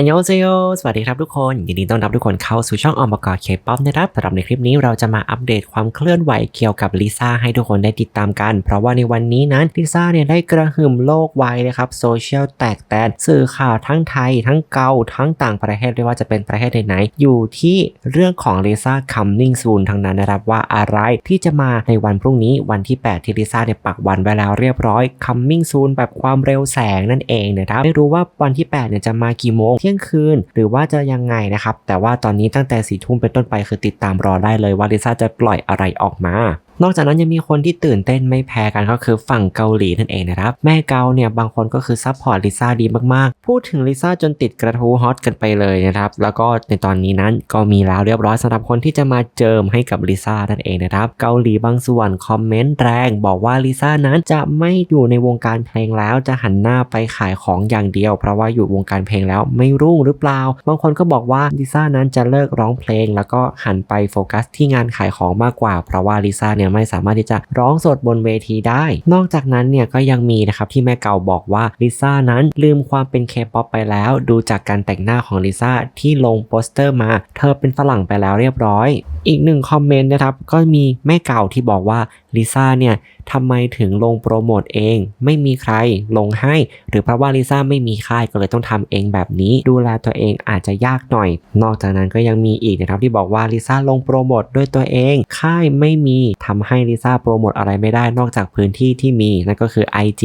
อันยองเซโยสวัสดีครับทุกคน ยินดีต้อนรับทุกคนเข้าสู่ช่องอมกอเคป๊อปนะครับสำหรับในคลิปนี้เราจะมาอัปเดตความเคลื่อนไหวเกี่ยวกับลิซ่าให้ทุกคนได้ติดตามกัน เพราะว่าในวันนี้นั้นลิซ่าเนี่ยได้กระหึ่มโลกไวเลยครับโซเชียลแตกแตนสื่อข่าวทั้งไทย ทั้งเกาทั้งต่างประเทศไม่ว่าจะเป็นประเทศไหนๆอยู่ที่เรื่องของลิซ่า coming soon ทั้งนั้นนะครับว่าอะไรที่จะมาในวันพรุ่งนี้วันที่ 8 ที่ลิซ่าเนี่ยปักวันไว้แล้วเรียบร้อย coming soon แบบความเร็วแสงนั่นเองนะครับไม่รู้ว่าวันที่8เนี่ยจะมากี่โมงเที่ยงคืน หรือว่าจะยังไงนะครับ แต่ว่าตอนนี้ตั้งแต่สี่ทุ่มเป็นต้นไปคือติดตามรอได้เลยว่าลิซ่าจะปล่อยอะไรออกมา นอกจากนั้นยังมีคนที่ตื่นเต้นไม่แพ้กันก็คือฝั่งเกาหลีนั่นเองนะครับแม่เกาเนี่ยบางคนก็คือซัพพอร์ตลิซ่าดีมากๆ พูดถึงลิซ่าจนติดกระทู้ฮอตกันไปเลยนะครับแล้วก็ในตอนนี้นั้นก็มีแล้วเรียบร้อยสำหรับคนที่จะมาเจิมให้กับลิซ่านั่นเองนะครับเกาหลีบางส่วนคอมเมนต์แรงบอกว่าลิซ่านั้นจะไม่อยู่ในวงการเพลงแล้วจะหันหน้าไปขายของอย่างเดียว เพราะว่าอยู่วงการเพลงแล้วไม่รุ่งหรือเปล่า บางคนก็บอกว่าลิซ่านั้นจะเลิกร้องเพลง แล้วก็หันไปโฟกัสที่งานขายของมากกว่า เพราะว่าลิซ่าเนี่ยไม่สามารถที่จะร้องสดบนเวทีได้ นอกจากนั้นเนี่ยก็ยังมีนะครับที่แม่เก่าบอกว่าลิซ่านั้นลืมความเป็นเคป๊อปไปแล้ว ดูจากการแต่งหน้าของลิซ่าที่ลงโปสเตอร์มา เธอเป็นฝรั่งไปแล้วเรียบร้อย อีกหนึ่งคอมเมนต์นะครับก็มีแม่เก่าที่บอกว่าลิซ่าเนี่ยทำไมถึงลงโปรโมทเอง ไม่มีใครลงให้ หรือเพราะว่าลิซ่าไม่มีค่ายก็เลยต้องทำเองแบบนี้ ดูแลตัวเองอาจจะยากหน่อย นอกจากนั้นก็ยังมีอีกนะครับที่บอกว่าลิซ่าลงโปรโมทด้วยตัวเอง ค่ายไม่มีทำให้ลิซ่าโปรโมทอะไรไม่ได้นอกจากพื้นที่ที่มีนั่นก็คือ IG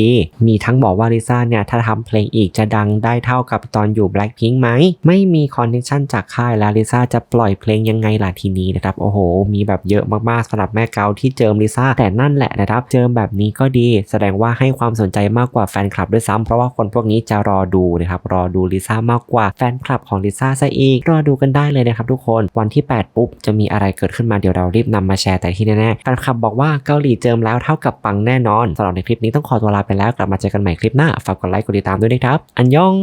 มีทั้งบอกว่าลิซ่าเนี่ยถ้าทำเพลงอีกจะดังได้เท่ากับตอนอยู่ Blackpink ไหม ไม่มีคอนเนคชั่นจากค่ายแล้วลิซ่าจะปล่อยเพลงยังไงล่ะทีนี้นะครับโอ้โห มีแบบเยอะมากๆสำหรับแม่เกาที่เจิมลิซ่าแต่นั่นแหละนะครับ เจิมแบบนี้ก็ดี แสดงว่าให้ความสนใจมากกว่าแฟนคลับด้วยซ้ำเพราะว่าคนพวกนี้จะรอดูนะครับรอดูลิซ่ามากกว่าแฟนคลับของลิซ่าซะอีกรอดูกันได้เลยนะครับทุกคนวันที่ 8 ปุ๊บจะมีอะไรเกิดขึ้นมาเดี๋ยวเรารีบนำมาแชร์แต่ที่แน่ๆแฟนคลับบอกว่าเกาหลีเจิมแล้วเท่ากับปังแน่นอนสำหรับในคลิปนี้ต้องขอตัวลาไปแล้วกลับมาเจอกันใหม่คลิปหน้าฝากกดไลค์กดติดตามด้วยนะครับอันยอง